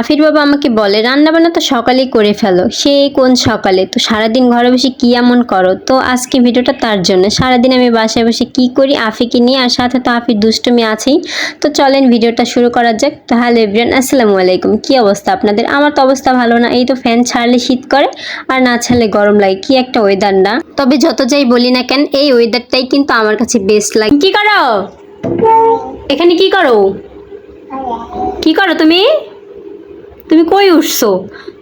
আফির বাবা আমাকে বলে, রান্নাবান্না তো সকালেই করে ফেলো। সে কোন সকালে? তো সারাদিন ঘরে বসে কি এমন করো? তো আজকে ভিডিওটা তার জন্য। সারাদিন আমি বাসায় বসে কি করি? আফিকে নিয়ে আর সাথে তো আফির দুষ্টুমি আছেই। তো চলেন ভিডিওটা শুরু করা যাক। তো হ্যালো আসসালামু আলাইকুম। কি অবস্থা আপনাদের? আমার তো অবস্থা ভালো না। এই তো ফ্যান ছাড়লে শীত করে আর না ছাড়লে গরম লাগে। কি একটা ওয়েদার না। তবে যত যাই বলি না কেন, এই ওয়েদারটাই কিন্তু আমার কাছে বেস্ট লাগে। কি করো? এখানে কি করো? কি করো তুমি? কই উঠছো।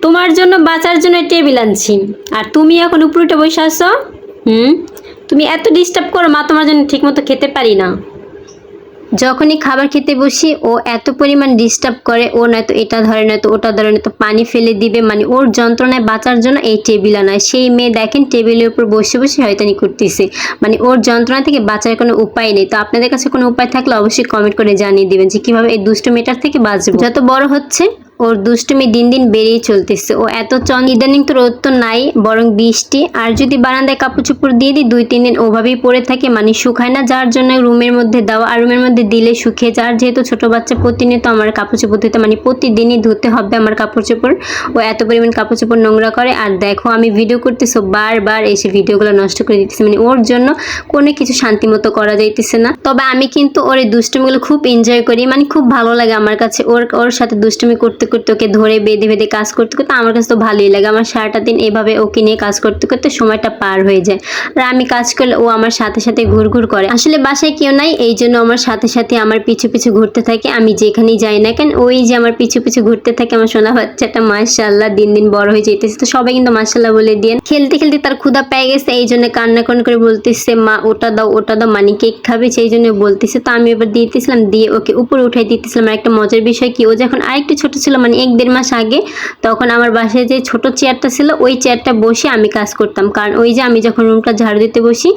তোমার জন্য বাঁচার জন্য টেবিল আনছি। আর তুমি এখন উপরুটে বসে আছো? হুম? তুমি এত ডিস্টার্ব করো, মা তোমার জন্য ঠিকমতো খেতে পারি না। যখনই খাবার খেতে বসি, ও এত পরিমাণ ডিস্টার্ব করে, ও নয়তো এটা ধরে, নয়তো ওটা ধরে, নয়তো পানি ফেলে দিবে। মানে ওর যন্ত্রণায় বাঁচার জন্য এই টেবিল আনায়। সেই মেয়ে দেখেন টেবিলের উপর বসে বসে হয়তানি করতেছে। মানে ওর যন্ত্রণা থেকে বাঁচার কোনো উপায় নেই। তো আপনাদের কাছে কোনো উপায় থাকলে অবশ্যই কমেন্ট করে জানিয়ে দিবেন যে কীভাবে এই দুষ্ট মেয়েটার থেকে বাঁচবে। যত বড় হচ্ছে ওর দুষ্টুমি দিন দিন বেড়েই চলতেছে। ও এত চন ইদানিং তো রোদ তো নাই, বরং বৃষ্টি। আর যদি বারান্দায় কাপড় চোপড় দিয়ে দিই, দুই, তিন দিন ওভাবেই পড়ে থাকে। মানে শুকায় না যার জন্য রুমের মধ্যে দেওয়া, আর রুমের মধ্যে দিলে শুকিয়ে যার যেহেতু ছোট বাচ্চা প্রতিনিয়ত আমার কাপড় চোপড় ধুতে মানে প্রতিদিনই ধুতে হবে আমার কাপড় চোপড় ও এত পরিমাণ কাপড় চোপড় নোংরা করে। আর দেখো, আমি ভিডিও করতেছি বারবার এসে ভিডিওগুলো নষ্ট করে দিতেছে। মানে ওর জন্য কোনো কিছু শান্তি মতো করা যাইতেছে না। তবে আমি কিন্তু ওর এই দুষ্টুমিগুলো খুব এনজয় করি। মানে খুব ভালো লাগে আমার কাছে। ওর ওর সাথে দুষ্টুমি করতে করতে, ওকে ধরে বেঁধে বেঁধে কাজ করতে করতে আমার কাছে তো ভালোই লাগে। আমার সারাটা দিন এভাবে ওকে নিয়ে কাজ করতে করতে সময়টা পার হয়ে যায়। আর আমি কাজ করলে ও আমার সাথে সাথে ঘুরঘুর করে। আসলে বাসায় কেউ নাই, এই জন্য আমার সাথে সাথে আমার পিছু পিছু ঘুরতে থাকে। আমি যেখানেই যাই না কেন, ওই যে আমার পিছু পিছু ঘুরতে থাকে আমার সোনা বাচ্চাটা মাশাল্লাহ দিন দিন বড় হয়ে যেতেছে তো সবাই কিন্তু মাশাল্লাহ বলে দিয়ে খেলতে খেলতে তার ক্ষুধা পেয়ে গেছে, এই জন্য কান্না কান করে বলতেছে, মা, ওটা দাও ওটা দাও মানে কেক খাবে? সেই জন্য বলতেছে। তো আমি এবার দিতেছিলাম, দিয়ে ওকে উপরে উঠাই দিতেছিলাম। আর একটা মজার বিষয় কি, ও যখন আরেকটু ছোট ছিল মানে এক দেড় মাস আগে, তখন আমার বাসায় যে ছোট চেয়ারটা ছিল, ওই চেয়ারটা বসে আমি কাজ করতাম। কারণ ওই যে আমি যখন রুমটা ঝাড়ু দিতে বসি,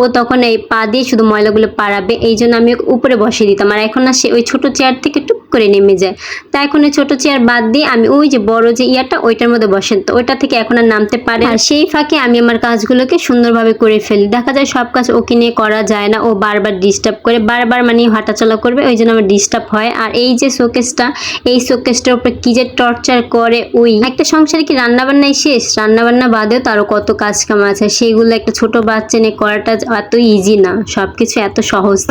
ও তখন এই পা দিয়ে শুধু ময়লাগুলো পাড়াবে এই জন্য আমি উপরে বসিয়ে দিতাম। আর এখন না সে ওই ছোট চেয়ার থেকে টুক করে নেমে যায়। তা এখন ওই ছোট চেয়ার বাদ দিয়ে আমি ওই যে বড় যে ইয়াটা, ওইটার মধ্যে বসেন। তো ওইটা থেকে এখন আর নামতে পারে আর সেই ফাঁকে আমি আমার কাজগুলোকে সুন্দরভাবে করে ফেলি। দেখা যায় সব কাজ ওকে নিয়ে করা যায় না। ও বারবার ডিস্টার্ব করে, বারবার মানে হাঁটাচলা করবে। ওই জন্য আমার ডিস্টার্ব হয়। আর এই যে শোকেসটা, এই শোকেসটার উপরে কি যে টর্চার করে ওই একটা সংসারে কি রান্নাবান্নাই শেষ? রান্নাবান্না বাদেও তারও কত কাজ কাম আছে। সেইগুলো একটা ছোট বাচ্চা নিয়ে করাটা এত ইজি না। সব কিছু এত সহজ না।